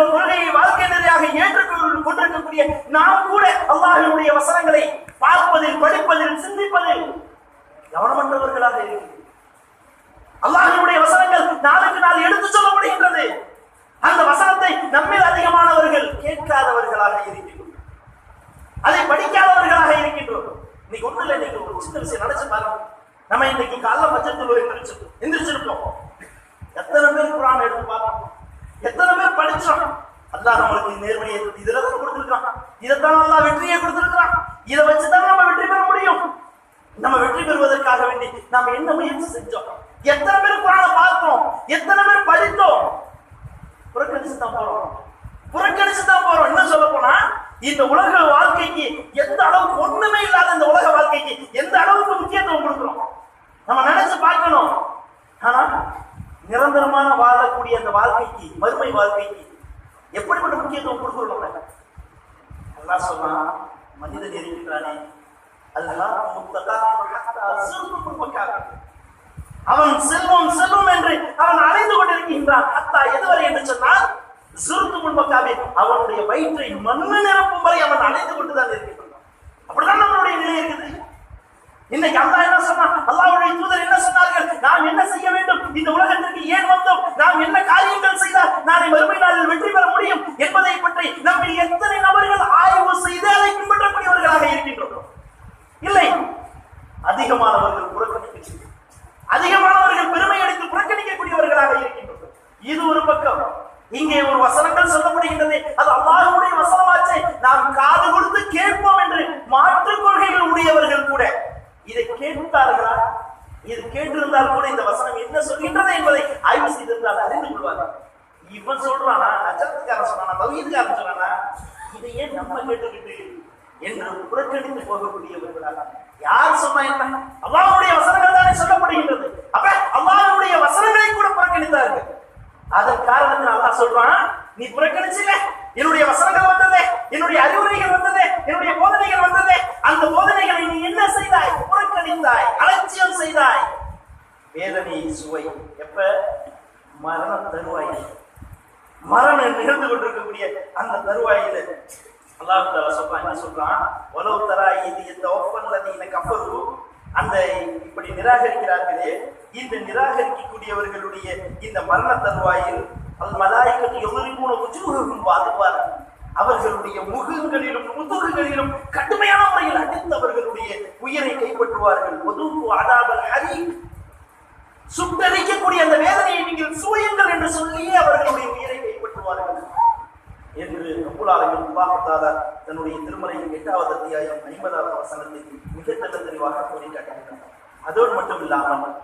ஏகத்துவ கொள்கையை வாழ்க்கை நெறியாக ஏற்றுக்கொண்டு கொண்டிருக்கக்கூடிய நாம் கூட அல்லாஹினுடைய வசனங்களை பார்ப்பதில் படிப்பதில் சிந்திப்பதில் கவனமற்றவர்களாக இருக்கிறோம். அல்லாஹினுடைய வசனங்கள் நாளுக்கு நாள் எடுத்து சொல்லப்படுகின்றது. அந்த வசனத்தை நம்மில் அதிகமானவர்கள் கேட்காதவர்களாக இருக்கின்றோம். அதை படிக்காதவர்களாக இருக்கின்றோம். இன்னைக்கு ஒண்ணு இல்லை இன்னைக்கு ஒரு சின்ன விஷயம் நினைச்சு பாருங்க. நம்ம இன்னைக்கு காலைல பட்சத்தில் எந்திரிச்சிருக்கோம். எத்தனை பேர் குரான் எடுத்து பார்த்தோம் எத்தனை பேர் படிச்சோம் அல்லாஹ் நம்மளுக்கு நேர்மையை இதுல தான் கொடுத்துருக்கான் இதைத்தான் நல்லா வெற்றியை கொடுத்துருக்கான் இதை வச்சுதான் நம்ம வெற்றி பெற முடியும். நம்ம வெற்றி பெறுவதற்காக வேண்டி நாம என்ன முயற்சி செஞ்சோம்? எத்தனை பேர் குரானை பார்த்தோம்? எத்தனை பேர் படித்தோம்? புறக்கணிச்சு தான் போறோம். புறக்கணிச்சு தான் போறோம். என்ன சொல்ல போனா இந்த உலக வாழ்க்கைக்கு எந்த அளவுக்கு ஒண்ணுமே இல்லாத இந்த உலக வாழ்க்கைக்கு எந்த அளவுக்கு முக்கியத்துவம் கொடுக்கிறோம்? நம்ம நினைச்சு பார்க்கணும். ஆனா நிரந்தரமான வாழக்கூடிய அந்த வாழ்க்கைக்கு மறுமை வாழ்க்கைக்கு எப்படிப்பட்ட முக்கியத்துவம் கொடுக்கணும் நம்ம அல்லாஹ் சொன்னா மனிதன் இருக்கின்றானே அவன் செல்வம் செல்வம் என்று அவன் அலைந்து கொண்டிருக்கின்றான். அத்தா எதுவரை என்று சொன்னால் சிறுத்து முன்பக்காவே அவனுடைய வயிற்றை மண்ணு நிரப்பும் வரை அவன் அலைந்து கொண்டுதான் இருக்கின்றான். அப்படிதான் நம்மளுடைய நிலை இருக்குது. இன்னைக்கு அல்லா என்ன சொன்னான் அல்லாவுடைய தூதர் என்ன சொன்னார்கள்? நாம் என்ன செய்ய வேண்டும்? இந்த உலகத்திற்கு ஏன் வந்தோம்? நாம் என்ன காரியங்கள் செய்தால் நாளை மறுமை நாளில் வெற்றி பெற முடியும் என்பதை பற்றி நம்ம எத்தனை நபர்கள் ஆய்வு செய்து அதை பின்பற்றக்கூடியவர்களாக இருக்கின்றோம்? இல்லை. அதிகமானவர்கள் புறக்கணிக்க அதிகமானவர்கள் பெருமை அடித்து புறக்கணிக்கக்கூடியவர்களாக இருக்கின்றோம். இது ஒரு பக்கம். இங்கே ஒரு வசனங்கள் சொல்லப்படுகின்றது. அது அல்லாஹுடைய வசனமாச்சே. நாம் காது கொடுத்து கேட்போம் என்று மாற்றுக் கொள்கைகள் உடையவர்கள் கூட இதை கேட்டார்களா இது கேட்டிருந்தால் கூட இந்த வசனம் என்ன சொல்கின்றது என்பதை ஆய்வு செய்திருந்தால் அறிந்து கொள்வார்கள். இவன் சொல்றானா நட்சத்திரக்காரன் சொன்னானா தவீதுக்காரன் சொன்னானா இதை ஏன் நம்ம கேட்டுக்கிட்டு என்று புறக்கணித்து போகக்கூடியவர்களாக. யார் சொன்னா என்ன? அல்லாவுடைய வசனங்கள் தானே சொல்லப்படுகின்றது. அப்ப அல்லாவுடைய வசனங்களை கூட புறக்கணித்தார்கள். அதன் காரணத்தில் அல்லாஹ் சொல்றான் நீ புறக்கணிச்சில என்னுடைய வசனங்கள் வந்தது என்னுடைய அறிவுரைகள் வந்தது என்னுடைய போதனைகள் வந்தது. அந்த போதனைகளை நீ என்ன செய்தாய்? புறக்கணித்தாய் அலட்சியம் செய்தாய். வேதனை சுவை. எப்ப? மரண தருவாய். மரணம் நிகழ்ந்து கொண்டிருக்கக்கூடிய அந்த தருவாயில அல்லாஹ் தாலா சொல்றான் என்ன சொல்றான்? உலவு தரா இது இந்த நீங்க கப்பரு அந்த இப்படி நிராகரிக்கிறார்களே இந்த நிராகரிக்கக்கூடியவர்களுடைய இந்த மரண தருவாயில் அவர்களுடைய முகங்களிலும் முதுகுகளிலும் கடுமையான முறையில் அடித்து அவர்களுடைய உயிரை கைப்பற்றுவார்கள். ஒதுக்கு அடாபல் ஹரி சுட்டரிக்கக்கூடிய அந்த வேதனையை நீங்கள் சூயுங்கள் என்று சொல்லியே அவர்களுடைய உயிரை கைப்பற்றுவார்கள். என்று ரப்புலாலையும் அல்லாஹால தன்னுடைய திருமலையின் எட்டாவது அத்தியாயம் ஐம்பதாவது வசனத்தை மிக நல்ல தெளிவாக கூறி காட்டுகின்றனர் அதோடு மட்டும் இல்லாமல்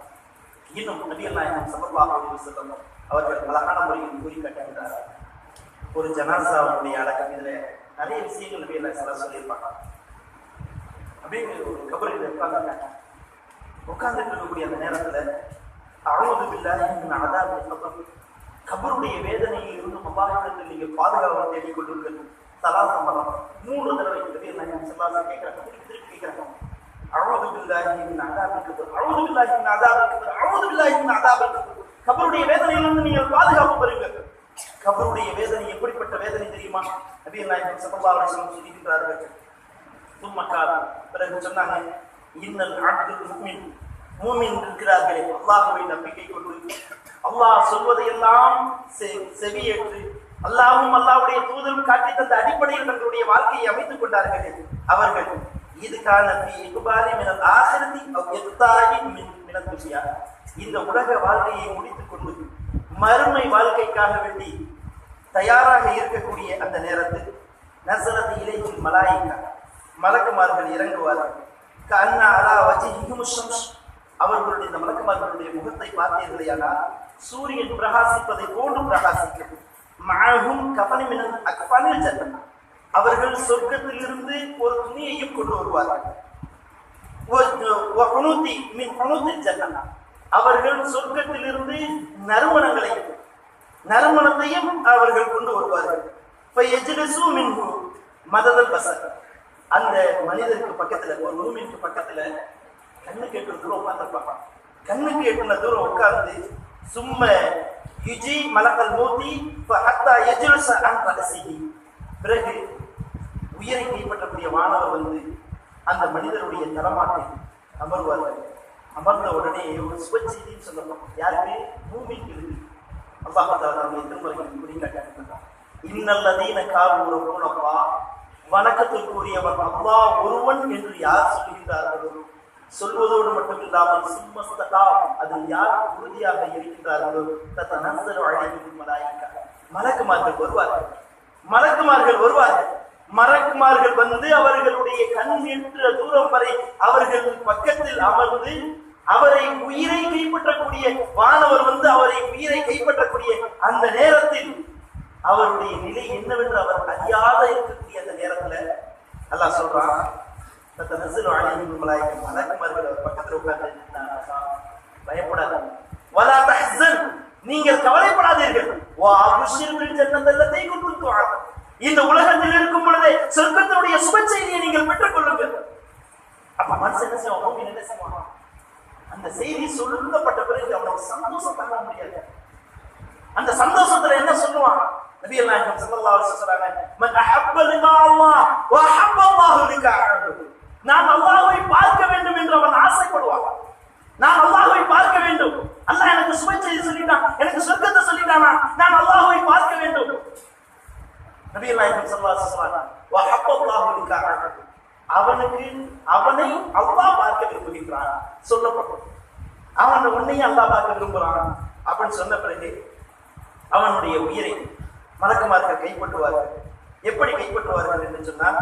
இன்னும் நபியல் நாயகம் சல்லல்லாஹு அலைஹி அவர்கள் அழகான முறையில் கூறி காட்டுகின்றார்கள் ஒரு ஜனாசாவுடைய அடக்கம். இதுல நிறைய விஷயங்கள் நபி அல்லா சொல்லியிருப்பாங்க. அப்படியே ஒரு கபரில் உட்காந்துருக்காங்க உட்கார்ந்துட்டு இருக்கக்கூடிய அந்த நேரத்துல அழுவது இல்லாத அதாவது அதாபில் கபருடைய வேதனையில் இருந்து மபாகத்தில் நீங்கள் பாதுகாவல் தேடிக் கொள்ளுங்கள் சலாசம் மரம் மூன்று தடவை நபி நாயகம் சல்லாசம் கேட்கிறாங்க திருப்பி திருப்பி கேட்கிறாங்க அழுவது பில்லாஹி மின் அதாபில் அழுவது பில்லாஹி மின் அழுவது பில்லாஹி மின் அதாபில் கபருடைய வேதனையிலிருந்து நீங்கள் பாதுகாப்பு பெறுங்கள். கபருடைய வேதனை எப்படிப்பட்ட வேதனை தெரியுமா? நபீர் நாயகம் சல்லல்லாஹு சொல்லியிருக்கிறார்கள். சும்மக்கால் பிறகு சொன்னாங்க இன்னல் ஆட்கள் மூமின் மூமின் இருக்கிறார்களே அல்லாஹுவை நம்பிக்கை கொண்டு. அல்லாஹ் சொல்வதையெல்லாம் செ- செவியேற்று அல்லாவும் அல்லாவுடைய தூதரும் காட்டி தந்த அடிப்படையில் தங்களுடைய வாழ்க்கையை அமைத்துக் கொண்டார்கள். அவர்கள் இதுக்கான ஆசிரதி மின் இந்த உலக வாழ்க்கையை முடித்துக் கொண்டு மறுமை வாழ்க்கைக்காக வேண்டி தயாராக இருக்கக்கூடிய அந்த நேரத்தில் நசரத் இலையில் மலாயிக்கா மலக்குமார்கள் இறங்குவார்கள். கண்ணா அலா வஜிஹிஹிம் ஷம்ஸ். அவர்களுடைய இந்த மலக்குமார்களுடைய முகத்தை பார்த்தீர்களேயானால் சூரியன் பிரகாசிப்பதை போன்று பிரகாசிக்கும் மழகும் கபனிமினல் அக்பனில் ஜன்னம் அவர்கள் சொர்க்கத்திலிருந்து ஒரு துணியையும் கொண்டு வருவார்கள். மின் அவர்கள் சொர்க்கத்திலிருந்து நறுமணங்களையும் நறுமணத்தையும் அவர்கள் கொண்டு வருவார்கள். இப்ப மததல் பசர். அந்த மனிதருக்கு பக்கத்துல ஒரு ரூமிற்கு பக்கத்துல கண்ணுக்கு எட்டுன தூரம் உட்கார்ந்துருப்பாங்க. கண்ணுக்கு எட்டுன தூரம் உட்கார்ந்து சும்ம யுஜி மலக்கல் மூத்தி அத்தா யஜ்லுஸ அன் பிறகு உயிரை கைப்பற்றக்கூடிய மாணவர் வந்து அந்த மனிதருடைய தரமாட்டை அமர்வார்கள். அமர்ந்த உடனே ஒரு சுப செய்தின்னு சொல்லணும் யாருக்கு? பூமிக்கு இருக்கு அல்லாஹ் தாலாவுடைய திருமறையில் குறிக்காட்டார் இன்னல்லதீன காபூர மூலப்பா வணக்கத்திற்குரியவன் அல்லாஹ் ஒருவன் என்று யார் சொல்லுகிறார்களோ சொல்வதோடு மட்டும் இல்லாமல் சும்மஸ்தகா அதில் யார் உறுதியாக இருக்கின்றார்களோ தத்தனஸ்தரு அழைக்கும் மலாயிக்கா மலக்குமார்கள் வருவார்கள். மலக்குமார்கள் வருவார்கள். மலக்குமார்கள் வந்து அவர்களுடைய கண் என்ற தூரம் வரை அவர்கள் பக்கத்தில் அமர்ந்து அவரை உயிரை கைப்பற்றக்கூடிய வானவர் வந்து அவரை உயிரை கைப்பற்றக்கூடிய அந்த நேரத்தில் அவருடைய நிலை என்னவென்று அவர் அறியாத இருக்கக்கூடிய அந்த நேரத்துல நல்லா சொல்றான் மலக்குமார்கள் அவர் உட்கார்ந்து பயப்படாத. வலா நீங்கள் கவலைப்படாதீர்கள். இந்த உலகத்தில் இருக்கும் பொழுதே சொர்க்கத்தினுடைய சுப செய்தியை நீங்கள் பெற்றுக் கொள்ளுங்கள். அப்ப மனசு என்ன செய்வான்? என்ன செய்வான்? அந்த செய்தி சொல்லப்பட்ட பிறகு அவனுக்கு சந்தோஷம் தாங்க முடியாது. அந்த சந்தோஷத்துல என்ன சொல்லுவான்? நபி நாயகம் ஸல்லல்லாஹு அலைஹி வஸல்லம் மன் அஹப்ப லிகா அல்லாஹ் வ அஹப்ப அல்லாஹு லிகாஅஹு நான் அல்லாஹ்வை பார்க்க வேண்டும் என்று அவன் ஆசைப்படுவான். நான் அல்லாஹ்வை பார்க்க வேண்டும். அல்லாஹ் எனக்கு சுப செய்தி சொல்லிட்டான் எனக்கு சொர்க்கத்தை சொல்லிட்டானா? நான் அல்லாஹ்வை பார்க்க வேண்டும். நபி நாயகம் ஸல்லல்லாஹு அலைஹி வஸல்லம் வ அஹப்ப அல்லாஹு லிகாஅஹு அவனுக்கு அவனை அல்லாஹ் பார்க்க விரும்புகின்றான். சொல்லப்பட்டது அவன் உன்னையும் அல்லாஹ் பார்க்க விரும்புகிறான். அப்படின்னு சொன்ன பிறகு அவனுடைய உயிரை மலக்குமார்கள் கைப்பற்றுவார்கள். எப்படி கைப்பற்றுவார்கள் என்று சொன்னால்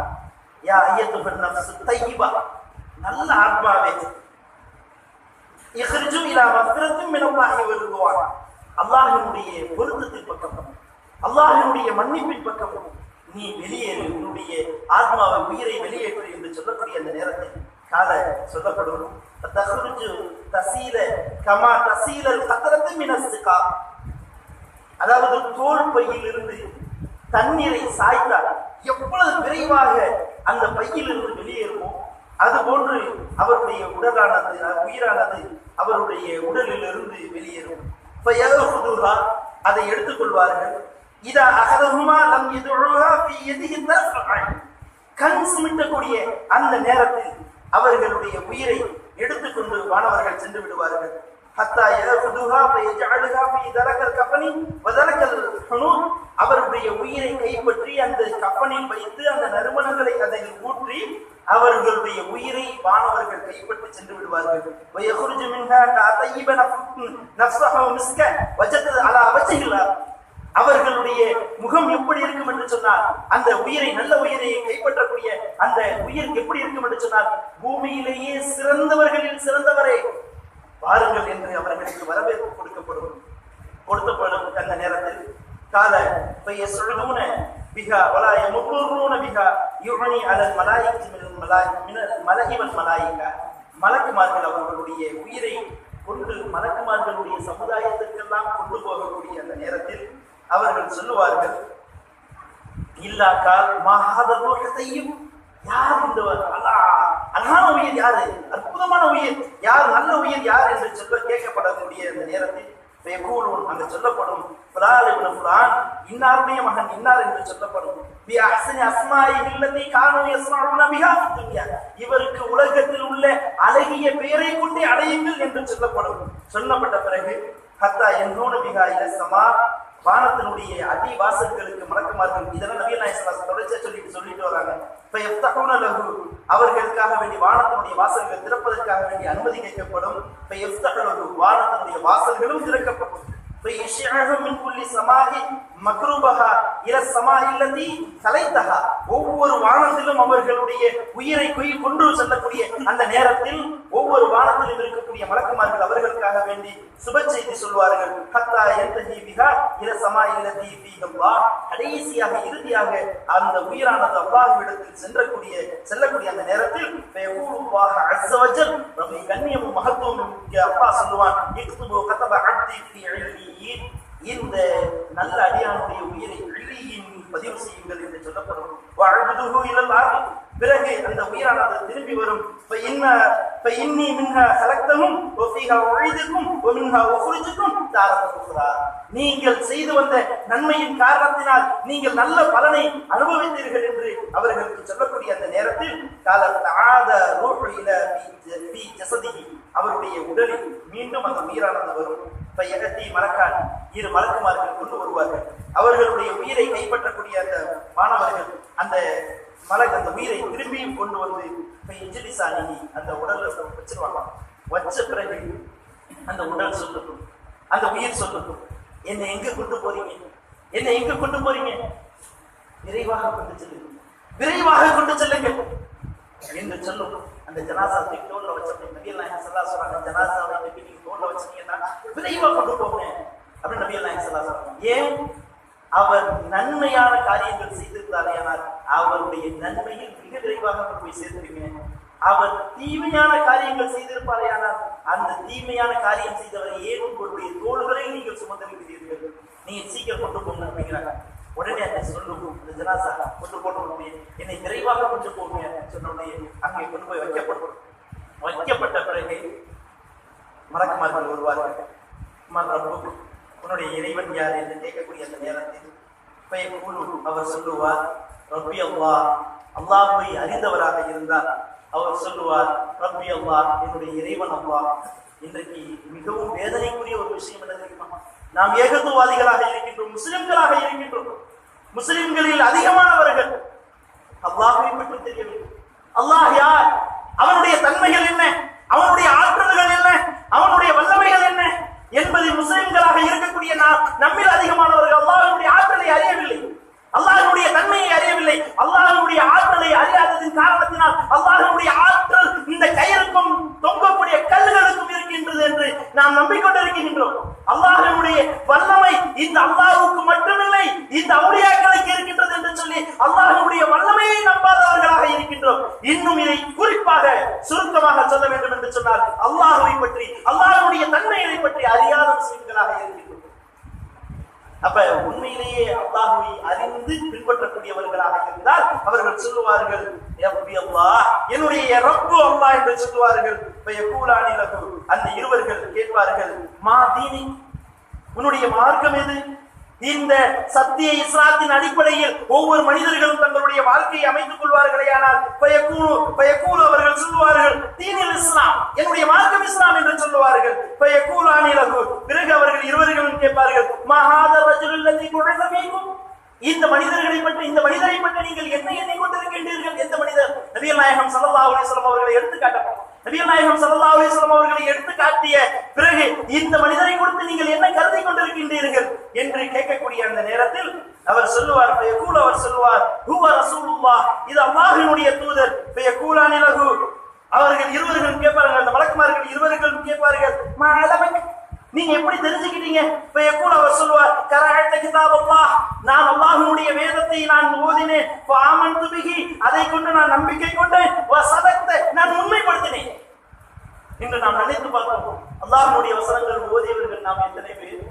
யா ஐயத்து நஃப்ஸு தையிபா. நல்ல ஆத்மாவே. இஹ்ரிஜு இலா மஃபிரத்தின் மினல்லாஹி வ ரிதுவான் அல்லாஹ்வினுடைய பொருத்தத்தின் பக்கம் அல்லாஹ்வினுடைய மன்னிப்பின் பக்கம் நீ வெளியேறு உன்னுடைய ஆத்மாவை உயிரை வெளியேற்று என்று சொல்லக்கூடிய அந்த நேரத்தில் கால சொல்லப்படும். தகுருஜு தசீல கமா தசீலல் கத்ரத்து மினசுக்கா அதாவது தோல் பையில் இருந்து தண்ணீரை சாய்த்தால் எவ்வளவு விரைவாக அந்த பையில் இருந்து வெளியேறுமோ அது போன்று அவருடைய உடலானது உயிரானது அவருடைய உடலில் இருந்து வெளியேறும். ஃபயகுதுஹா, அதை எடுத்துக்கொள்வார்கள். இதா அகதகுமா லம் இதுழுஹா ஃபி யதிஹி தஸ்ஃபஐ கண் சிமிட்டக்கூடிய அந்த நேரத்தில் அவர்களுடைய உயிரை எடுத்துக்கொண்டு மாணவர்கள் சென்று விடுவார்கள். ஹத்தா யஹுதுஹா ஃபயஜஅலுஹா ஃபி தரக்கல் கஃபனி வதரக்கல் ஹுனூத் அவருடைய உயிரை கைப்பற்றி அந்த கப்பனில் வைத்து அந்த நறுமணங்களை அதை ஊற்றி அவர்களுடைய உயிரை வானவர்கள் கைப்பற்றி சென்று விடுவார்கள். வயகுர்ஜு மின்ஹா தய்யிப நஃப்ஸஹு மிஸ்க வஜத் அலா வஜஹில்லா அவர்களுடைய முகம் எப்படி இருக்கும் என்று சொன்னால் அந்த உயிரை நல்ல உயிரை கைப்பற்றக்கூடிய அந்த உயிர் எப்படி இருக்கும் என்று சொன்னால் பூமியிலேயே சிறந்தவர்களில் சிறந்தவரை. பாருங்கள் என்று அவர்களுக்கு வரவேற்பு கொடுக்கப்படும் கொடுத்தப்படும் அந்த நேரத்தில். கால பைய சொல்லுன பிகா வலாய முப்பூர்ண பிகா யுவனி அலல் மலாய்க்கு மினல் மலாய் மினல் மலகிவன் மலாயிக்கா. மலக்குமார்கள் அவர்களுடைய உயிரை கொண்டு மலக்குமார்களுடைய சமுதாயத்திற்கெல்லாம் கொண்டு போகக்கூடிய அந்த நேரத்தில் அவர்கள் சொல்லுவார்கள் இல்லாக்கால் மகாத யார் இந்த அல்லாஹ் அழகான உயிர் யாரு? அற்புதமான உயிர். யார் நல்ல உயிர் யார் என்று சொல்ல கேட்கப்படக்கூடிய அந்த நேரத்தில் ஃபயகூலுன் அங்கு சொல்லப்படும் ஃபுலான் இப்னு இன்னாருடைய மகன் இன்னார் என்று சொல்லப்படும் பி அசனி அஸ்மாஇ இல்லதி கானு யஸ்மஊன பிஹா இவருக்கு உலகத்தில் உள்ள அழகிய பெயரை கொண்டே அடையுங்கள் என்று சொல்லப்படும். சொல்லப்பட்ட பிறகு ஹத்தா என்னோட மிகா இலசமா வானத்தினுடைய அடி வாசல்களுக்கு மலக்குமார்கள் இதெல்லாம் நவீன நாயசன் தொடர்ச்சியா சொல்லிட்டு சொல்லிட்டு வராங்க. இப்ப எஃப்தகுன லகு அவர்களுக்காக வேண்டி வானத்தினுடைய வாசல்கள் திறப்பதற்காக வேண்டி அனுமதி கேட்கப்படும். இப்ப எஃப்தகு வானத்தினுடைய வாசல்களும் திறக்கப்படும். இப்ப இஷ்யஹு மின் புள்ளி சமாஹி. மக்ரூபஹா இல சமாஹி இல்லதி கலைத்தகா ஒவ்வொரு வானத்திலும் அவர்களுடைய உயிரை கொய் கொண்டு செல்லக்கூடிய அந்த நேரத்தில் ஒவ்வொரு வானத்திலும் இருக்கக்கூடிய மலக்குமார்கள் அவர்களுக்காக வேண்டி சுப செய்தி சொல்வார்கள். ஹத்தா எந்த ஜீவிகா இல சமாஹி இல்லதி ஃபீஹல்லா கடைசியாக இறுதியாக அந்த உயிரானது அல்லாஹ்விடத்தில் சென்றக்கூடிய செல்லக்கூடிய அந்த நேரத்தில் ஃபயகூலுல்லாஹ் அஸ்ஸ வஜல். கண்ணியமும் மகத்துவமும் அப்பா சொல்லுவான் இக்துபு கதப அப்தி ஃபீ இந்த நல்ல அடியானுடைய உயிரை இழியின் பதிவு செய்யுங்கள் என்று சொல்லப்படும். வாழ்வதுகு இல்லல்லாக பிறகு அந்த உயிரானது திரும்பி வரும். இன்னி மின்ஹா கலக்தமும் ஒஃபிஹா ஒழிதுக்கும் ஒமின்ஹா ஒஃபுரிஜுக்கும் தாரப்படுகிறார் நீங்கள் செய்து வந்த நன்மையின் காரணத்தினால் நீங்கள் நல்ல பலனை அனுபவித்தீர்கள் என்று அவர்களுக்கு சொல்லக்கூடிய அந்த நேரத்தில் காலத்தில் ஆத ரூஹு இல அவருடைய உடலில் மீண்டும் அந்த உயிரானது வரும். எகத்தி மலக்கான். இரு மலக்குமார்கள் கொண்டு வருவார்கள். அவர்களுடைய உயிரை கைப்பற்றக்கூடிய அந்த மாணவர்கள் அந்த மலக் அந்த உயிரை திரும்பியும் கொண்டு வந்து இப்போ இப்ப சாணி அந்த உடல்ல வச்சிருவாங்க. வச்ச பிறகு அந்த உடல் சொல்லட்டும். அந்த உயிர் சொல்லட்டும். என்னை எங்க கொண்டு போறீங்க? என்னை எங்க கொண்டு போறீங்க? விரைவாக கொண்டு செல்லுங்க விரைவாக கொண்டு செல்லுங்கள். என்று சொல்லும். அந்த ஜனாசா தூக்கி தோல்ல வச்சப்ப நபியல் நாயகம் சல்லா சொல்றாங்க ஜனாசாவை நபி நீங்க தோல்ல வச்சீங்கன்னா விரைவா கொண்டு போங்க அப்படின்னு நபி நாயகம் சல்லா சொல்றாங்க ஏன்? அவர் நன்மையான காரியங்கள் செய்திருந்தாரேயானால் அவருடைய நன்மையில் மிக விரைவாக கொண்டு போய் சேர்த்துருங்க அவர் தீமையான காரியங்கள் செய்திருப்பாரேயானால் அந்த தீமையான காரியம் செய்தவரை ஏன் உங்களுடைய தோள்களை நீங்கள் சுமந்திருக்கிறீர்கள் நீங்க சீக்கிரம் கொண்டு போங்க அப்படிங்கிறாங்க. உடனே அந்த சொல்லும் இந்த ஜனாசா கொண்டு போட்டு உடனே என்னை விரைவாக கொண்டு போங்க சொன்ன உடனே அங்கே கொண்டு போய் வைக்கப்படும். வைக்கப்பட்ட பிறகு மறக்குமார்கள் வருவார்கள். மன் உன்னுடைய இறைவன் யார்? என்று கேட்கக்கூடிய அந்த நேரத்தில் பெயர் குழு அவர் சொல்லுவார் ரப்பி அல்லா அல்லாஹ்வை அறிந்தவராக இருந்தார். அவர் சொல்லுவார் ரப்பி அல்லா என்னுடைய இறைவன் அல்லா. இன்றைக்கு மிகவும் வேதனைக்குரிய ஒரு விஷயம் என்ன தெரியுமா? நாம் ஏகத்துவாதிகளாக இருக்கின்றோம் முஸ்லிம்களாக இருக்கின்றோம். முஸ்லிம்களில் அதிகமானவர்கள் அல்லாஹை பற்றி தெரியவில்லை. அல்லாஹ் யார்? அவனுடைய தன்மைகள் என்ன? அவனுடைய ஆற்றல்கள் என்ன? அவனுடைய வல்லமைகள் என்ன? என்பதை முஸ்லிம்களாக இருக்கக்கூடிய நாம் நம்மில் அதிகமானவர்கள் அல்லாஹனுடைய ஆற்றலை அறியவில்லை. அல்லாஹனுடைய தன்மையை அறியவில்லை. அல்லாஹனுடைய ஆற்றலை அறியாததின் காரணத்தினால் அல்லாஹ்வுடைய ஆற்றல் இந்த கயிறுக்கும் தொங்கக்கூடிய கல்லுகளுக்கும் இருக்கின்றது என்று நாம் நம்பிக்கொண்டிருக்கின்றோம். அல்லாஹனுடைய வல்லமை இந்த அல்லாஹுக்கு மட்டுமில்லை இந்த அவுளியாக்களுக்கு இருக்கின்றது என்று சொல்லி அல்லாஹனுடைய வல்லமையை நம்பாதவர்களாக இருக்கின்றோம். இன்னும் இதை குறிப்பாக சுருக்கமாக சொல்ல வேண்டும் என்று சொன்னால் அல்லாஹுவை பற்றி அல்லாஹனுடைய தன்மைகளை பற்றி அறியாத முஸ்லிம்களாக இருக்கின்றோம். அப்ப உண்மையிலேயே அல்லாஹுவை அறிந்து பின்பற்றக்கூடியவர்களாக இருந்தால் அவர்கள் சொல்லுவார்கள் என்னுடைய ரப்பு அம்மா என்று சொல்லுவார்கள். அந்த இருவர்கள் கேட்பார்கள் மா தீனி உன்னுடைய மார்க்கம் எது? இந்த சத்திய இஸ்லாத்தின் அடிப்படையில் ஒவ்வொரு மனிதர்களும் தங்களுடைய வாழ்க்கையை அமைத்துக் கொள்வார்களே ஆனால் பயக்கூறு பயக்கூறு அவர்கள் சொல்லுவார்கள் தீனில் இஸ்லாம் என்னுடைய மார்க்கம் இஸ்லாம் என்று சொல்லுவார்கள். பயக்கூல் ஆனிலகு பிறகு அவர்கள் இருவர்களும் கேட்பார்கள் மகாத ரஜுல்லதி குழந்தைக்கும் இந்த மனிதர்களை பற்றி இந்த மனிதரை பற்றி நீங்கள் என்ன எண்ணெய் கொண்டிருக்கின்றீர்கள்? எந்த மனிதர்? நபியல் நாயகம் சல்லா அலிஸ்லாம் அவர்களை எடுத்து காட்டப்படும் நபியல் நாயகம் சல்லா அலிஸ்லாம் அவர்களை எடுத்து காட்டிய பிறகு இந்த மனிதரை கொடுத்து நீங்கள் என்ன கருதி கொண்டிருக்கின்றீர்கள் என்று கேட்கக்கூடிய அந்த நேரத்தில் அவர் சொல்லுவார் ஃபயகூல் அவர் சொல்லுவார் ஹூவா ரசூலுல்லாஹ். இது அல்லாஹினுடைய தூதர். ஃபயகூலானி நிலகு அவர்கள் இருவர்களும் கேட்பார்கள் அந்த வழக்குமார்கள் இருவர்களும் கேட்பார்கள் நீங்க எப்படி தெரிஞ்சுக்கிட்டீங்க? இப்ப எப்போ அவர் சொல்லுவார் கரகட்ட கிதாப் அல்லாஹ் நான் அல்லாஹனுடைய வேதத்தை நான் ஓதினேன். ஃபாமன்து துபிகி அதை கொண்டு நான் நம்பிக்கை கொண்டேன். வ நான் உண்மைப்படுத்தினேன். இன்று நாம் நினைத்து பார்ப்போம் அல்லாஹனுடைய வசனங்கள் ஓதியவர்கள் நாம் எத்தனை பேர்?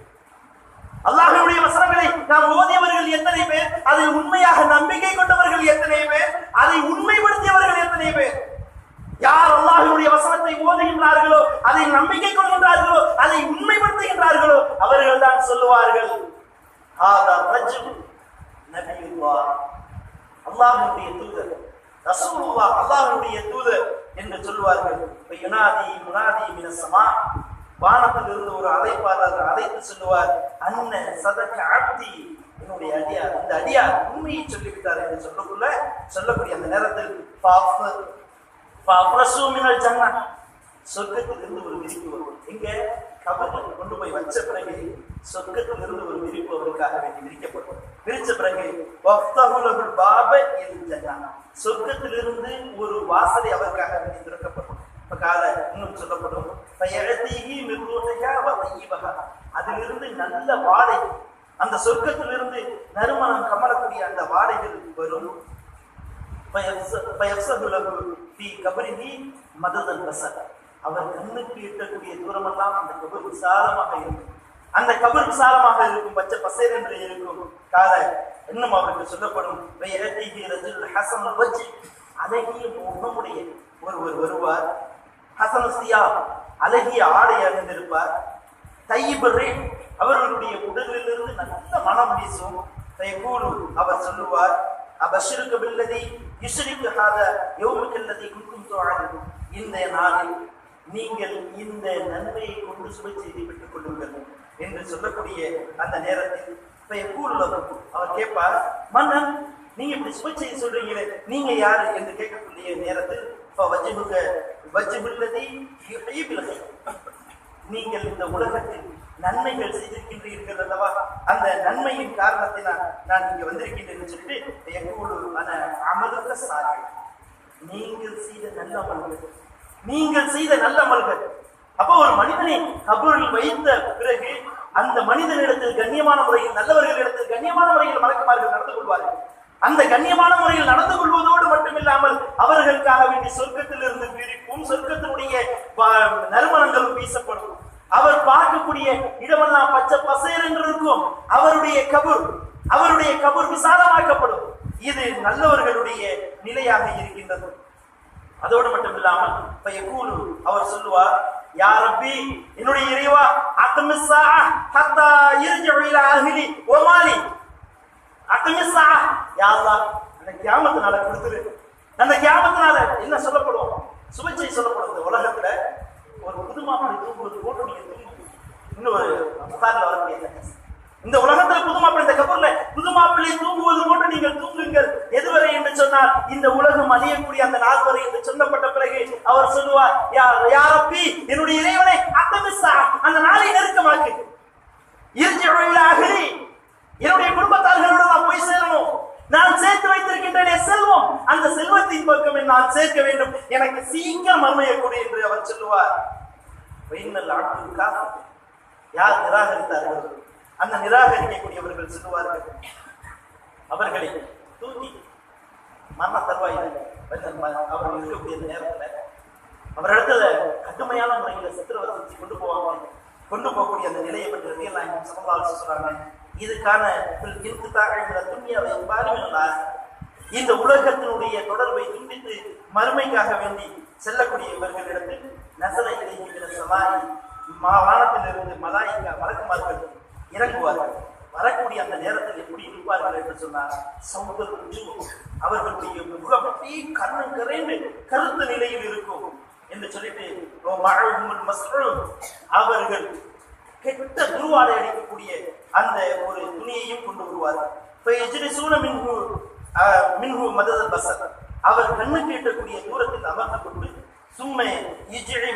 அல்லாஹனுடைய வசனங்களை நாம் ஓதியவர்கள் எத்தனை பேர்? அதில் உண்மையாக நம்பிக்கை கொண்டவர்கள் எத்தனை பேர்? அதை உண்மைப்படுத்தியவர்கள் எத்தனை பேர்? யார் அல்லாஹனுடைய வசனத்தை ஓதுகின்றார்களோ அதை நம்பிக்கை கொள்கின்றார்களோ அதை உண்மை உண்மைப்படுத்துகின்றார்களோ அவர்கள் தான் சொல்லுவார்கள். ஆதா ரஜுல் நபியுல்லாஹ். அல்லாஹ்வுடைய தூதர் ரசூலுல்லாஹ் அல்லாஹ்வுடைய தூதர் என்று சொல்லுவார்கள். இப்ப யுனாதி முனாதி மினசமா வானத்தில் இருந்து ஒரு அழைப்பாளர் அழைத்து சொல்லுவார் அன்ன சதக்க ஆப்தி என்னுடைய அடியார் இந்த அடியார் உண்மையை சொல்லிவிட்டார் என்று சொல்லக்குள்ள சொல்லக்கூடிய அந்த நேரத்தில் "ஃபாஃப- ஃபாஃப்ரஸு சொர்க்கத்திலிருந்து ஒரு விரிப்பு வரும் எங்க? கபரில் கொண்டு போய் வச்ச பிறகு சொர்க்கத்தில் இருந்து ஒரு விரிப்பு அவருக்காக வேண்டி விரிக்கப்படும் விரிச்ச பிறகு வஃப்தகுலகுல் பாப எரிஞ்சதான் சொர்க்கத்திலிருந்து ஒரு வாசலை அவருக்காக வேண்டி திறக்கப்படும் இப்ப கால இன்னும் சொல்லப்படும் பெயரத்தீகி மிருகோதையா வதையீவகா அதிலிருந்து நல்ல வாடை அந்த சொர்க்கத்திலிருந்து நறுமணம் கமலக்கூடிய அந்த வாடைகள் வரும். பயப்சகுலகு பி கபரிகி மததன் வசகா அவர் கண்ணுக்கு எட்டக்கூடிய தூரமெல்லாம் அந்த கபர் விசாலமாக இருக்கும். அந்த கபர் விசாலமாக இருக்கும் பச்சை பசேர் என்று இருக்கும். கால இன்னும் அவருக்கு சொல்லப்படும் "வயஅதீஹி ரஜுல் அழகிய முகமுடைய ஒருவர் வருவார். ஹசனசியா அழகிய ஆடை அணிந்திருப்பார். தையிபரே அவர்களுடைய உடலிலிருந்து நல்ல மனம் வீசும். தைகூலு அவர் சொல்லுவார் அபஷிருக்கு பில்லதி யுஷ்ரிக்கு ஹாத யௌமுக்கு அல்லதி குன்கும் இந்த நாளில் நீங்கள் இந்த நன்மையை கொண்டு சுவை செய்தி பெற்றுக் கொள்ளுங்கள் என்று சொல்லக்கூடிய அந்த நேரத்தில் தைகூல் அவர் கேட்பார் மன்னன் நீங்க இப்படி சுவை செய்ய சொல்றீங்களே நீங்க யாரு? என்று கேட்கக்கூடிய நேரத்தில் இப்ப வஜ்ஜுல்லதி யுஹீபில் நீங்கள் இந்த உலகத்தில் நன்மைகள் செய்திருக்கின்றீர்கள் அல்லவா? அந்த நன்மையின் காரணத்தினால் நான் இங்க வந்திருக்கின்றேன் சொல்லிட்டு எங்கூடு அன அமலுக்க சாரி. நீங்கள் செய்த நல்ல அமல்கள். நீங்கள் செய்த நல்ல அமல்கள். அப்போ ஒரு மனிதனை கபூரில் வைத்த பிறகு அந்த மனிதனிடத்தில் கண்ணியமான முறையில் நல்லவர்களிடத்தில் கண்ணியமான முறையில் மலக்குமார்கள் நடந்து கொள்வார்கள். அந்த கண்ணியமான முறையில் நடந்து கொள்வதோடு மட்டுமில்லாமல் அவர்களுக்காக வேண்டி சொர்க்கத்தில் இருந்து பிரிப்பும் சொர்க்கத்தினுடைய நறுமணங்களும் வீசப்படும். அவர் பார்க்கக்கூடிய இடமெல்லாம் பச்சை பசேர் என்று இருக்கும். அவருடைய கபூர் அவருடைய கபூர் விசாலமாக்கப்படும். இது நல்லவர்களுடைய நிலையாக இருக்கின்றது. அதோடு மட்டும் இல்லாமல் இப்ப யகூலு அவர் சொல்லுவார் யா ரப்பி என்னுடைய இறைவா அத்தமிஸ்ஸா ஹத்தா இர்ஜிஉ இலா அஹ்லி வ மாலி. அத்தமிஸ்ஸா யா அல்லாஹ் அந்த கியாமத்து நாளை கொடுத்துரு அந்த கியாமத்து நாளை என்ன சொல்லப்படும் சுபச்சை சொல்லப்படும் இந்த உலகத்துல ஒரு புது மாப்பிள்ளை தூங்குவது போட்டு நீங்க தூங்கு இன்னொரு புகார்ல வரக்கூடிய. இந்த உலகத்துல புது மாப்பிள்ளை இந்த கபர்ல புது மாப்பிள்ளை தூங்குவது போன்று நீங்கள் தூங்குங்கள். எதுவரை என்று சொன்னால் இந்த உலகம் அழியக்கூடிய அந்த நாள் வரை என்று சொல்லப்பட்ட பிறகு அவர் சொல்லுவார் யார் யாரப்பி என்னுடைய இறைவனை அத்தமிஸ்ஸா அந்த நாளை நெருக்கமாக்கு. இறுதி அகலி என்னுடைய குடும்பத்தார்களோடு நான் போய் சேரணும். நான் சேர்த்து வைத்திருக்கின்றேனே செல்வம். அந்த செல்வத்தின் பக்கம் நான் சேர்க்க வேண்டும். எனக்கு சீக்கிரம் மர்மையை என்று அவர் சொல்லுவார். வெயின்னல் ஆட்கள் காசு யார் நிராகரித்தார்கள்? அந்த நிராகரிக்கக்கூடியவர்கள் சொல்லுவார்கள் அவர்களை தூக்கி மரண தருவாயில் அவர் இருக்கக்கூடிய நேரத்தில் அவரிடத்துல கடுமையான முறையில் சித்திரவதை கொண்டு போவாங்க. கொண்டு போகக்கூடிய அந்த நிலையை பற்றி நான் நாயகம் சமபாலசி சொல்றாங்க இதுக்கான இருக்குத்தாக துணியாவை பாருங்கள் இந்த உலகத்தினுடைய தொடர்பை துண்டித்து மறுமைக்காக வேண்டி செல்லக்கூடிய இவர்களிடத்தில் நசலை கிடைக்கின்ற சமாரி வானத்திலிருந்து மலாய்க்கா மலக்குமார்கள் இறங்குவார்கள் வரக்கூடிய அந்த நேரத்தில் எப்படி இருப்பார்கள் என்று சொன்னார் சௌந்தர் அவர்களுடைய முகம் அப்படியே கண்ணு கரைந்து கருத்த நிலையில் இருக்கும் என்று சொல்லிட்டு ஓ அவர்கள் கெட்ட துருவாடை அடிக்கக்கூடிய அந்த ஒரு துணியையும் கொண்டு வருவார்கள். இப்ப எஜிரிசூன மின்ஹு மின்ஹு மதத பசர். அவர் கண்ணுக்கு எட்டக்கூடிய தூரத்தில் அமர்ந்து கொண்டு சும்மை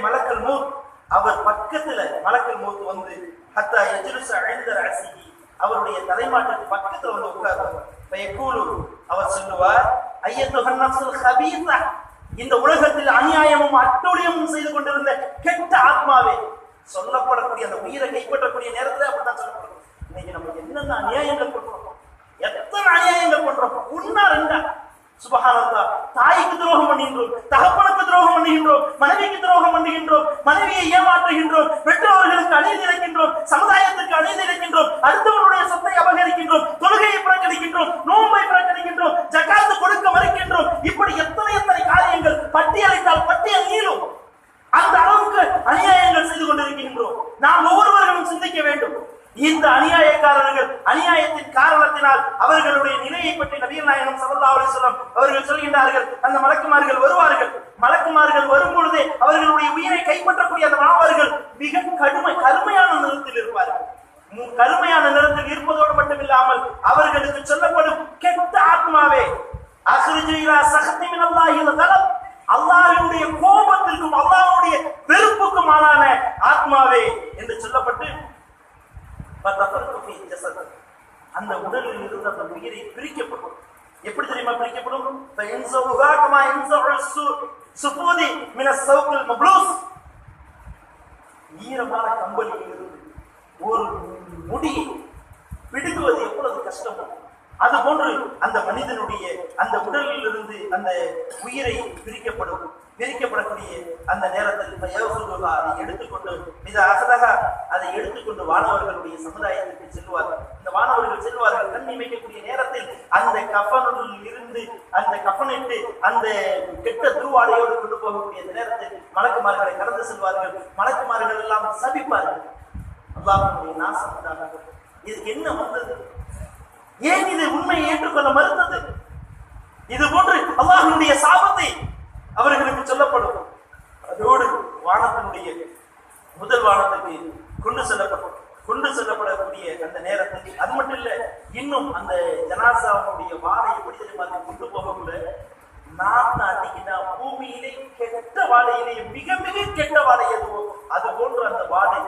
மலக்கல் மூத். அவர் பக்கத்துல மலக்கல் மூத் வந்து ஹத்தா எஜிருச அழிந்த அசிகி அவருடைய தலைமாட்டுக்கு பக்கத்தில் வந்து உட்கார்ந்தார் பயக்கூலு அவர் சொல்லுவார் ஐயத்துகன் நஃப்ஸுல் ஹபீஸா. இந்த உலகத்தில் அநியாயமும் அட்டூழியமும் செய்து கொண்டிருந்த கெட்ட ஆத்மாவே சொல்லப்படக்கூடிய அந்த உயிரை கைப்பற்றக்கூடிய நேரத்தில் அப்படித்தான் சொல்லப்படும். இன்னைக்கு நம்ம என்னென்ன அநியாயங்கள் பண்றோம் எத்தனை அநியாயங்கள் பண்றோம் ஒன்னா ரெண்டா? சுபகானந்தா தாய்க்கு துரோகம் பண்ணுகின்றோம் தகப்பனுக்கு துரோகம் பண்ணுகின்றோம் மனைவிக்கு துரோகம் பண்ணுகின்றோம் மனைவியை ஏமாற்றுகின்றோம் பெற்றோர்களுக்கு அநீதி இழைக்கின்றோம் சமுதாயத்துக்கு அநீதி இழைக்கின்றோம் அடுத்தவருடைய சொத்தை அபகரிக்கின்றோம் தொழுகையை புறக்கணிக்கின்றோம் நோன்பை புறக்கணிக்கின்றோம் ஜக்காத்து கொடுக்க மறுக்கின்றோம். இப்படி எத்தனை எத்தனை காரியங்கள் பட்டியலைத்தால் பட்டியல் நீளும். அந்த அளவுக்கு அநியாயங்கள் செய்து கொண்டிருக்கின்றோம். நாம் ஒவ்வொருவர்களும் சிந்திக்க வேண்டும். இந்த அநியாயக்காரர்கள் அநியாயத்தின் காரணத்தினால் அவர்களுடைய நிலையை பற்றி நபிகள் நாயகம் ஸல்லல்லாஹு அலைஹி சொல்லம் அவர்கள் சொல்கின்றார்கள். அந்த மலக்குமார்கள் வருவார்கள். மலக்குமார்கள் வரும் பொழுதே அவர்களுடைய உயிரை கைப்பற்றக்கூடிய அந்த மாணவர்கள் மிக கடுமை கருமையான நிறத்தில் இருப்பார்கள். கருமையான நிறத்தில் இருப்பதோடு மட்டுமில்லாமல் அவர்களுக்கு சொல்லப்படும் கெட்ட ஆத்மாவே அஹ்ரிஜிலா சஹத்தி அல்லாஹில் தலம் அல்லாஹ்வுடைய கோபத்திற்கும் அல்லாஹுடைய வெறுப்புக்குமானான ஆத்மாவே என்று சொல்லப்பட்டு அந்த உடலில் இருந்து அந்த உயிரை பிரிக்கப்படும். எப்படி தெரியுமா பிரிக்கப்படும்? சுபோதி மின சவுக்கில் மப்ளூஸ் ஈரமான கம்பளியில் இருந்து ஒரு முடி பிடுங்குவது எவ்வளவு கஷ்டமோ அது போன்று அந்த மனிதனுடைய அந்த உடலில் இருந்து அந்த உயிரை பிரிக்கப்படும். பிரிக்கப்படக்கூடிய அந்த நேரத்தில் ஃபயஹுதுஹா, அதை எடுத்துக்கொண்டு மித அகலக அதை எடுத்துக்கொண்டு வானவர்களுடைய சமுதாயத்திற்கு செல்வார்கள் இந்த வானவர்கள் செல்வார்கள் கண் இமைக்கக்கூடிய நேரத்தில் அந்த கஃபனுள் இருந்து அந்த கஃபனிட்டு அந்த கெட்ட துருவாடையோடு கொண்டு போகக்கூடிய அந்த நேரத்தில் மலக்குமார்களை கடந்து செல்வார்கள். மலக்குமார்கள் எல்லாம் சபிப்பார்கள். அல்லாஹனுடைய நாசம் இதுக்கு என்ன வந்தது ஏன் இது உண்மையை ஏற்றுக்கொள்ள மறுத்தது? இது போன்று அல்லாஹனுடைய சாபத்தை அவர்களுக்கு சொல்லப்படும். அதோடு வானத்தினுடைய முதல் வானத்துக்கு கொண்டு செல்லப்படும். கொண்டு செல்லப்படக்கூடிய அந்த நேரத்தில் அது மட்டும் இல்ல இன்னும் அந்த ஜனாசாவுடைய வாழை எப்படி தெரியுமா கொண்டு போகக்குள்ள? நான் அடிக்கினா பூமியிலே கெட்ட வாழையிலே மிக மிக கெட்ட வாழை எதுவோ அது போன்று அந்த வாழை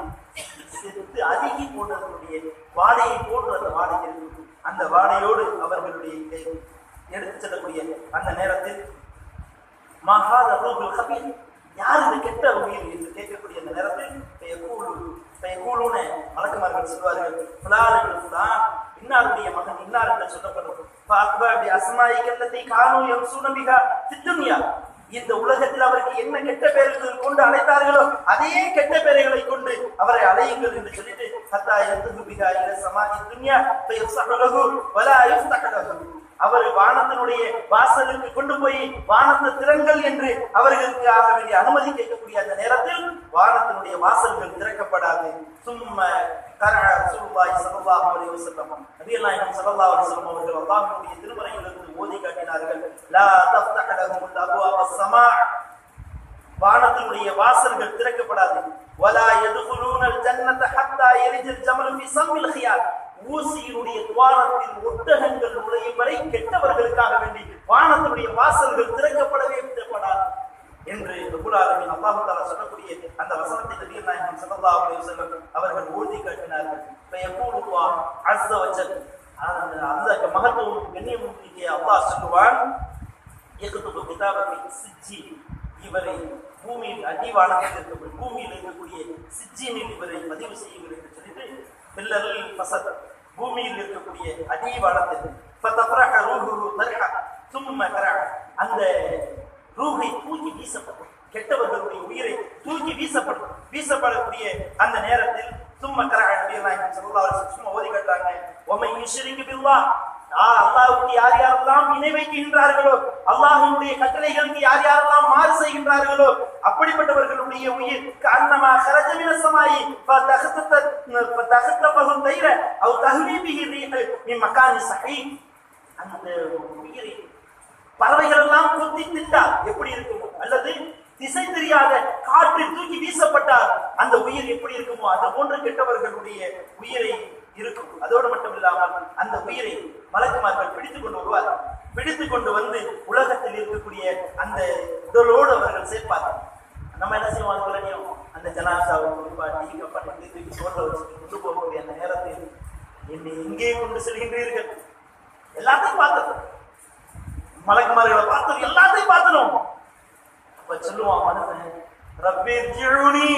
செத்து அருகி போன்றதனுடைய வாழையை போன்று அந்த வாழைகள் அந்த வாழையோடு அவர்களுடைய எடுத்து செல்லக்கூடிய அந்த நேரத்தில் மகாத ரூபுல் கபீர். யார் இந்த கெட்ட உயிர் என்று கேட்கக்கூடிய அந்த நேரத்தில் பெயக்கூலு பெயக்கூலுன மலக்குமார்கள் சொல்வார்கள் புலார்கள் புலான் இன்னாருடைய மகன் இன்னார் என்று சொல்லப்படும் அக்பர் அஸ்மாயி கல்லத்தை எம் சூனபிகா சித்துனியா. இந்த உலகத்தில் அவருக்கு என்ன கெட்ட பெயர்கள் கொண்டு அழைத்தார்களோ அதே கெட்ட பெயர்களை கொண்டு அவரை அழையுங்கள் என்று சொல்லிட்டு ஹத்தா எந்து துபிகா இல சமாதி துன்யா பெயர் சகலகு வலா யுஃப்தஹலகு அவர் வானத்தினுடைய வாசலுக்கு கொண்டு போய் வானத்தை திறங்கள் என்று அவர்களுக்கு ஆக வேண்டிய அனுமதி கேட்கக்கூடிய அந்த நேரத்தில் வானத்தினுடைய வாசல்கள் திறக்கப்படாது. சும்மா கரஹ ரசூலுல்லாஹி ஸல்லல்லாஹு அலைஹி வஸல்லம். நபிகள் நாயகம் ஸல்லல்லாஹு அவர்கள் அல்லாஹ்வுடைய திருமறையிலிருந்து ஓதி காட்டினார்கள். லா தஃப்தஹ லஹும் அப்வாப ஸமா. வானத்தினுடைய வாசல்கள் திறக்கப்படாது. வலா யதுகுலூனல் ஜன்னத ஹத்தா யலிஜல் ஜமலு ஃபி சம்மில் ஹியார் ஊசியினுடைய துவாரத்தில் ஒட்டகங்கள் நுழையும் வரை கெட்டவர்களுக்காக வேண்டி வானத்துடைய வாசல்கள் திறக்கப்படவே விடப்படாது என்று ரபுலாலமின் அல்லாஹு தாலா சொல்லக்கூடிய அந்த வசனத்தை நபிகள் நாயகம் ஸல்லல்லாஹு அவர்கள் ஓதி காட்டினார்கள். ஃபயகூலுல்லா அஸ்ஸ அந்த அந்த மகத்துவம் கண்ணியம் அல்லாஹ் சொல்லுவான் இயக்கத்துக்கு கிதாபத்தை சிச்சி இவரை பூமியில் அடிவானத்தில் இருக்கக்கூடிய பூமியில் இருக்கக்கூடிய சிச்சினில் இவரை பதிவு செய்யும் என்று சொல்லிட்டு பில்லரில் பசத் பூமியில் இருக்கக்கூடிய அடிவானத்தில் வளத்தில். ரூஹுஹு அந்த ரூகை தூக்கி வீசப்படும். கெட்டவர்களுடைய உயிரை தூக்கி வீசப்படும். வீசப்படக்கூடிய அந்த நேரத்தில் சும்மா கரஹ நபிகள் நாயகம் ஸல்லல்லாஹு சும்மா ஓதி கட்டுறாங்க. ஒமை யுஷ்ரிகு பில்லா அல்லாவுக்கு யார் யாரெல்லாம் இணை வைக்கின்றார்களோ அல்லாஹனுடைய கட்டளைகளுக்கு யார் யாரெல்லாம் மாறு செய்கின்றார்களோ அப்படிப்பட்டவர்களுடைய உயிர் காரணமா கரஜவினசமாயி தகுத்தபகும் தயிர அவ் தகுவிபிகிறீர்கள் நீ மக்கானி சகை அந்த உயிரை பறவைகள் எல்லாம் கொத்தி திண்டால் எப்படி இருக்குமோ அல்லது திசை தெரியாத காற்றில் தூக்கி வீசப்பட்டால் அந்த உயிர் எப்படி இருக்குமோ அது போன்று கெட்டவர்களுடைய உயிரை இருக்கும். அதோடு மட்டும் இல்லாமல் அந்த உயிரை மலக்குமார்கள் பிடித்துக் கொண்டு வருவார் பிடித்துக் கொண்டு வந்து உலகத்தில் இருக்கக்கூடிய அந்த உடலோடு அவர்கள் சேர்ப்பார்கள். நம்ம என்ன செய்வோம்? அது அந்த ஜனாசாவை குளிப்பாட்டி கப்பாட்டி தூக்கி சோர்ல வச்சு கொண்டு போகக்கூடிய அந்த நேரத்தில் என்னை எங்கே கொண்டு செல்கின்றீர்கள்? எல்லாத்தையும் பார்த்தது. மலக்குமார்களை பார்த்தது. எல்லாத்தையும் பார்த்தோம் அப்ப சொல்லுவான் மனுஷன் ரப்பே ஜிழுனி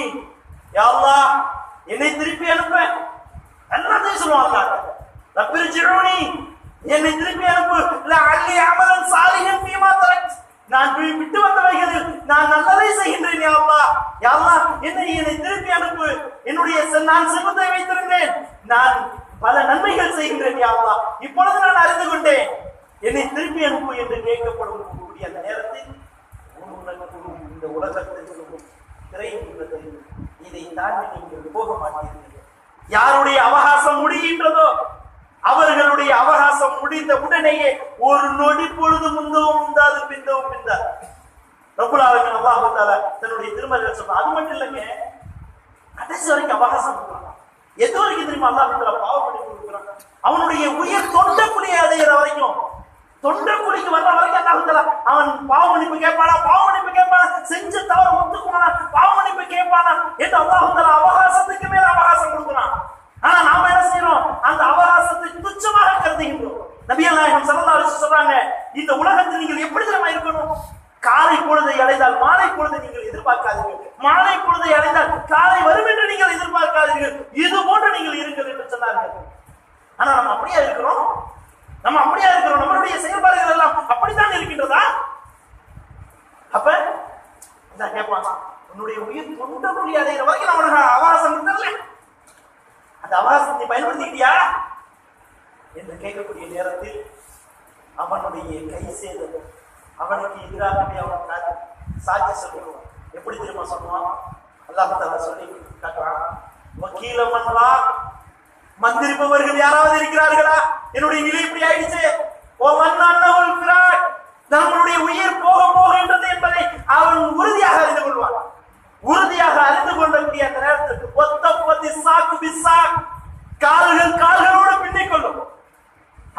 யாவா என்னை திருப்பி அனுப்ப. எல்லாத்தையும் சொல்லுவாங்க. அல்லாஹ் ஜிரோனி என்னை திருப்பி அனுப்பு. இல்ல அள்ளி அமலன் சாலிகன் பீமா தரக். நான் விட்டு வந்தவைகளில் நான் நல்லதை செய்கின்றேன் யாவா யாவா என்னை என்னை திருப்பி அனுப்பு. என்னுடைய செ- நான் செல்வத்தை வைத்திருந்தேன். நான் பல நன்மைகள் செய்கின்றேன் யாவா இப்பொழுது நான் அறிந்து கொண்டேன். என்னை திருப்பி அனுப்பு என்று கேட்கப்படும் கூடிய அந்த நேரத்தில் உனக்கும் இந்த உலகத்தில் திரையுள்ளது இதை தாண்டி நீங்கள் போக மாட்டீர்கள். யாருடைய அவகாசம் முடிகின்றதோ அவர்களுடைய அவகாசம் முடிந்த உடனேயே ஒரு நொடி பொழுது முந்தவும் உண்டாது பிந்தவும் பிந்தார் ரப்புல் ஆலமீன் அல்லாஹ் தன்னுடைய திருமறையில் சொல்றான் அது மட்டும் இல்லைங்க கடைசி வரைக்கும் அவகாசம் எது வரைக்கும் தெரியுமா? அல்லாஹ் தஆலா பாவம் பண்ணி அவனுடைய உயிர் தொண்டக்குள்ளே அடைகிற வரைக்கும் தொண்ட குழிக்கு வர்ற வரைக்கும் என்ன தஆலா அவன் பாவ மன்னிப்பு கேட்பானா? பாவ மன்னிப்பு கேட்பானா? செஞ்சு தவறு ஒத்துக்குவானா? பாவ மன்னிப்பு கேட்பானா? என்று அல்லாஹ் தஆலா அவகாசத்துக்கு மேல அவகாசம் கொடுக்குறான். ஆனா நாம என்ன செய்யறோம்? அந்த அவகாசத்தை துச்சமாக கருதுகின்றோம். நபியல் நாயகம் சரதா அலைஹி சொல்றாங்க இந்த உலகத்தில் நீங்கள் எப்படி தினமா இருக்கணும்? காலை பொழுதை அடைந்தால் மாலை பொழுதை நீங்கள் எதிர்பார்க்காதீர்கள். மாலை பொழுதை அடைந்தால் காலை வரும் என்று நீங்கள் எதிர்பார்க்காதீர்கள். இது போன்று நீங்கள் இருங்கள் என்று சொன்னார்கள். ஆனா நம்ம அப்படியே இருக்கிறோம்? நம்ம அப்படியா இருக்கிறோம்? நம்மளுடைய செயல்பாடுகள் எல்லாம் அப்படித்தான் இருக்கின்றதா? அப்ப இதான் கேட்பான். உன்னுடைய உயிர் தொண்ட முடியாத அடைகிற வரைக்கும் அவனுக்கு அவகாசம் இருந்தல அந்த அவகாசத்தை பயன்படுத்திக்கிட்டியா? என்று கேட்கக்கூடிய நேரத்தில் அவனுடைய கை சேதம் அவனுக்கு எதிராகவே அவன் சாட்சி சொல்லுவான். எப்படி தெரியுமா சொல்லுவான்? அல்லாஹ் தஆலா சொல்லி காட்டுறான் வக்கீல மன்னரா மந்திரிப்பவர்கள் யாராவது இருக்கிறார்களா? என்னுடைய நிலை இப்படி ஆயிடுச்சு. ஓ மன்னவள் பிராட் நம்மளுடைய உயிர் போக போகின்றது என்பதை அவன் உறுதியாக அறிந்து கொள்வான். உறுதியாக அறிந்து கொள்ளக்கூடிய அந்த நேரத்தில் ஒத்த பத்தி சாக்கு பிசாக் கால்கள் கால்களோடு பின்னிக்கொள்ளும்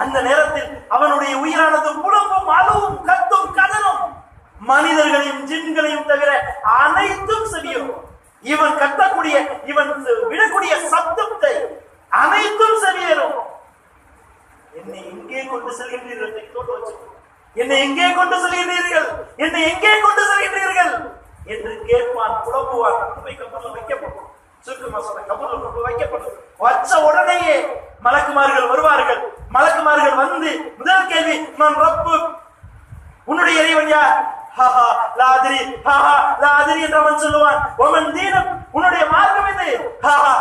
அந்த நேரத்தில் அவனுடைய உயிரானது புலம்பும் அழுவும் கத்தும் கதலும் மனிதர்களையும் ஜின்களையும் தவிர அனைத்தும் செவியும் இவன் கத்தக்கூடிய இவன் விடக்கூடிய சத்தத்தை அனைத்தும் செவியேறும். என்னை எங்கே கொண்டு செல்கின்றீர்கள்? என்னை எங்கே கொண்டு செல்கின்றீர்கள்? என்னை எங்கே கொண்டு செல்கின்றீர்கள்? என்று கேட்பான் புலம்புவான். கொண்டு போய் வைக்கப்படும். சுருக்கமா சொன்ன கப்பல்ல கொண்டு வைக்கப்படும். வச்ச உடனேயே மலக்குமார்கள் வருவார்கள். மலக்குமார்கள் வந்து முதல் கேள்வி நான் ரப்பு. உன்னுடைய இறைவன் யார்? ஹா லாதிரி. ஹாஹா லாதிரி என்று அவன் சொல்லுவான். ஒமன் தீனம். உன்னுடைய மார்க்கம் இது. ஹாஹா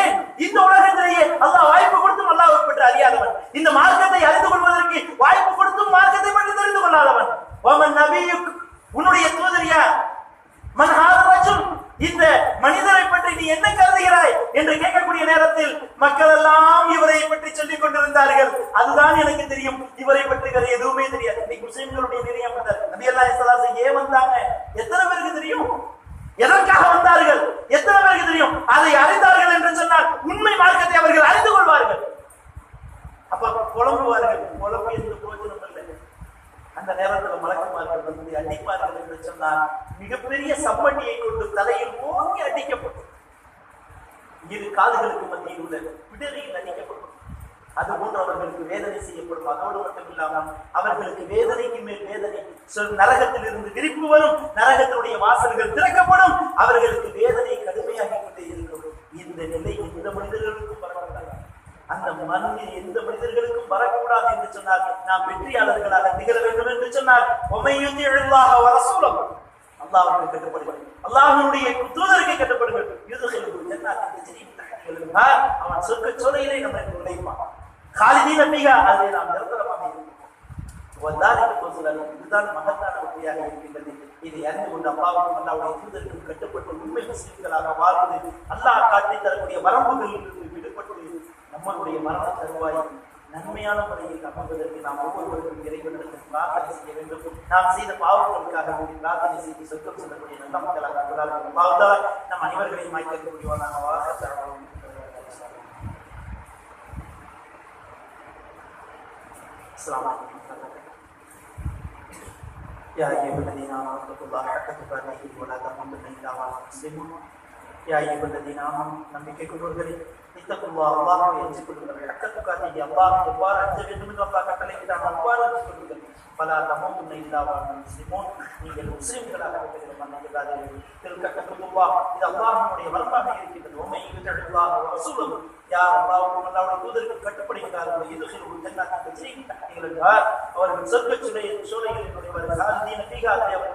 ஏன் இந்த உலகத்திலேயே அல்லாஹ் வாய்ப்பு கொடுத்தும் அல்லாஹ் பற்றி அறியாதவன் இந்த மார்க்கத்தை அறிந்து கொள்வதற்கு வாய்ப்பு கொடுத்தும் மார்க்கத்தை பற்றி தெரிந்து கொள்ளாதவன். ஒமன் நபியுக் உன்னுடைய தூதரியா யார்? இந்த மனிதரை பற்றி நீ என்ன கருதுகிறாய் என்று கேட்கக்கூடிய நேரத்தில் மக்கள் எல்லாம் இவரை பற்றி சொல்லிக் கொண்டிருந்தார்கள். அதுதான் எனக்கு தெரியும். இவரை பற்றி வேற எதுவுமே தெரியாது. இன்னைக்கு முஸ்லிம்களுடைய நிலையம் நபி அல்லா இஸ்லாசை ஏன் வந்தாங்க எத்தனை பேருக்கு தெரியும்? எதற்காக வந்தார்கள்? எத்தனை பேருக்கு தெரியும்? அதை அறிந்தார்கள் என்று சொன்னால் உண்மை மார்க்கத்தை அவர்கள் அறிந்து கொள்வார்கள். அப்ப புலம்புவார்கள். புலம்பு எந்த பிரயோஜனம் இல்லை. அந்த நேரத்தில் மலக்குமார்கள் வந்து அடிப்பார்கள் என்று சொன்னால் மிகப்பெரிய சம்மட்டியை கொண்டு தலையில் ஓங்கி அடிக்கப்படும். இரு காதுகளுக்கு மத்தியில் உள்ள பிடரியில் அடிக்கப்படும். அது போன்று அவர்களுக்கு வேதனை செய்யப்படும். அதோடு மட்டும் இல்லாமல் அவர்களுக்கு வேதனைக்கு மேல் வேதனை சொல் நரகத்தில் இருந்து விரிப்பு வரும். நரகத்தினுடைய வாசல்கள் திறக்கப்படும். அவர்களுக்கு வேதனை கடுமையாகிக் கொண்டே இருக்கும். இந்த நிலை எந்த மனிதர்களுக்கும் வரக்கூடாது. அந்த மண்ணில் எந்த மனிதர்களுக்கும் வரக்கூடாது என்று சொன்னார் நாம் வெற்றியாளர்களாக திகழ வேண்டும் என்று சொன்னார் உமையுந்தி எழுதாக வரசூலம் அல்லாஹ்வுக்கு கட்டுப்படுங்கள். அல்லாஹனுடைய தூதருக்கு கட்டுப்படுங்கள். யுதுகில் ஜன்னாத்தின் அவன் சொர்க்க சோலையிலே நம்ம நுழைப்பான் காலிதீன ஃபீஹா அதை நாம் நிரந்தரமாக வந்தால் என்று போசலன் இதுதான் மகத்தான உண்மையாக இருக்கின்றது. இதை அறிந்து கொண்டு அல்லாவுக்கும் அல்லாவுடைய தூதருக்கும் கட்டுப்பட்டு உண்மை முஸ்லிம்களாக வாழ்வது அல்லாஹ் காட்டி தரக்கூடிய வரம்புகளிலிருந்து விடுபட்டு நம்மளுடைய மரண தருவாய் நன்மையான முறையில் அமர்வதற்கு நாம் ஒவ்வொருவருக்கும் இறைவனுக்கு பிரார்த்தனை செய்ய வேண்டும். நாம் செய்த பாவங்களுக்காக வேண்டி பிரார்த்தனை செய்து சொர்க்கம் செல்லக்கூடிய நல்ல மக்களாக நம் அனைவர்களையும் மாய்க்கக்கூடியவனாக வாழ்க்கை السلام عليكم ورحمة الله وبركاته. يا أيها الذين آمنوا اتقوا الله حق تقاته ولا تموتن إلا وأنتم مسلمون يا أيها الذين آمنوا நம்பிக்கை கொண்டவர்களே இத்தகுல்லா அல்லாஹ்வை அஞ்சிக் கொள்ளுங்கள் ஹக்க துகாத்திஹி அல்லாஹ் எவ்வாறு அஞ்ச வேண்டும் என்று அல்லாஹ் கட்டளையிட்டான் அவ்வாறு அஞ்சிக் கொள்ளுங்கள் பலா தமோதுன்ன இல்லா வஅன்தும் முஸ்லிமூன் நீங்கள் முஸ்லிம்களாக இருக்கிற மன்னிக்காதீர்கள் தில்க கத்துல்லா இது அல்லாஹ்வுடைய வரலாக இருக்கின்றது உம்மை யுதல்லாஹ் வ ரசூலுஹு யார் அல்லாவுக்கும் அல்லாஹ்வுடைய தூதர்கள் கட்டுப்படுகிறார்களோ இதுகில் ஜன்னத்தின் தஜ்ரீ மின் தஹ்திஹா அவர்கள் சொர்க்க சுளையில் சூழலில்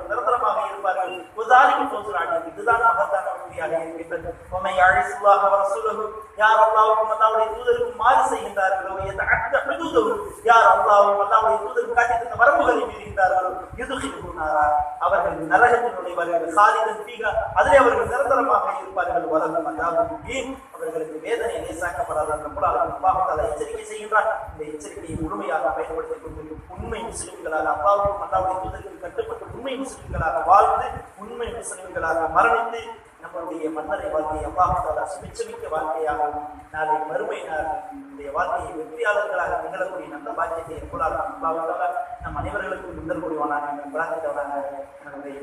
நிரந்தரமாக இருப்பார்கள். உதாரிக்கு தோன்றாங்க இதுதான் மகத்தான உண்மையாக இருக்கின்றது. உம்மை அழிசுல்லாஹ் வர ரசூலுஹு யார் அல்லாவுக்கும் அல்லாவுடைய தூதர்கள் மாறு செய்கின்றார்களோ? எந்த யதஅத்த ஹுதூதுஹு யார் அல்லாஹ்வும் அல்லாவுடைய தூதர்கள் காட்டி தந்த வரம்புகளை மீறுகின்றார்களோ? யுதுகில் நாரா அவர்கள் நரகத்தில் நுழைவார்கள். சாதிகள் பீகா அதிலே அவர்கள் நிரந்தரமாக இருப்பார்கள் வலகும் அதாவது அவர்களுக்கு வேதனை லேசாக்கப்படாத நம்மளால் அல்லாஹால எச்சரிக்கை செய்கின்றார் இந்த எச்சரிக்கையை முழுமையாக பயன்படுத்திக் கொண்டு உண்மை முஸ்லிம்களாக அல்லாவுக்கும் அல்லாவுடைய கட்டுப்பட்டு உண்மை முஸ்லிம்களாக வாழ்ந்து உண்மை முஸ்லிம்களாக மரணித்து நம்மளுடைய மன்னரை வாழ்க்கையை அல்லாஹால சுமிச்சமிக்க வாழ்க்கையாகவும் நாளை மறுமை நாளுடைய வாழ்க்கையை வெற்றியாளர்களாக நிகழக்கூடிய நல்ல பாக்கியத்தை எப்பொழுது அல்லாஹால நம் அனைவர்களுக்கும் முந்தல் முடிவானாக பிரார்த்தித்தவனாக நம்முடைய